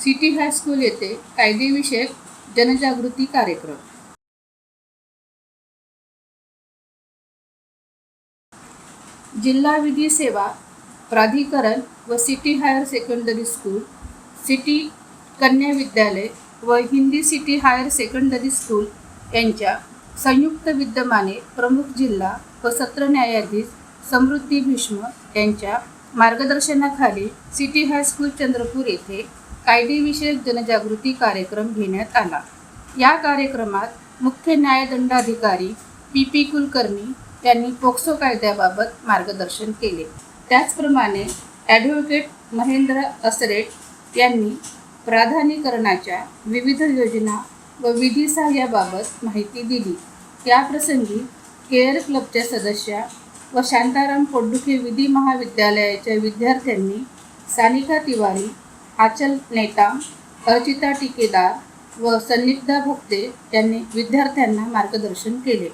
City high school येथे कायदेविषयक जनजागृती कार्यक्रम. जिल्हा विधी सेवा प्राधिकरण व city higher secondary school city कन्या विद्यालय व Hindi city higher secondary school यांच्या संयुक्त विद्यमाने प्रमुख जिल्हा व सत्र न्यायाधीश समृद्धी भीष्म यांच्या मार्गदर्शनाखाली सिटी हायस्कूल चंद्रपूर येथे कायदेविषयक जनजागृती कार्यक्रम घेण्यात आला. या कार्यक्रमात मुख्य न्यायदंडाधिकारी पी पी कुलकर्णी यांनी पोक्सो कायद्याबाबत मार्गदर्शन केले. त्याचप्रमाणे ॲडव्होकेट महेंद्र असरेट यांनी प्राधान्यकरणाच्या विविध योजना व विधी सहाय्याबाबत माहिती दिली. याप्रसंगी केअर क्लबच्या सदस्या व शांताराम पोड्डुखे विधी महाविद्यालयाच्या विद्यार्थ्यांनी सानिका तिवारी आचल नेता अर्चिता टिकेदार व सन्निग्धा भक्ते यांनी विद्यार्थ्यांना मार्गदर्शन केले.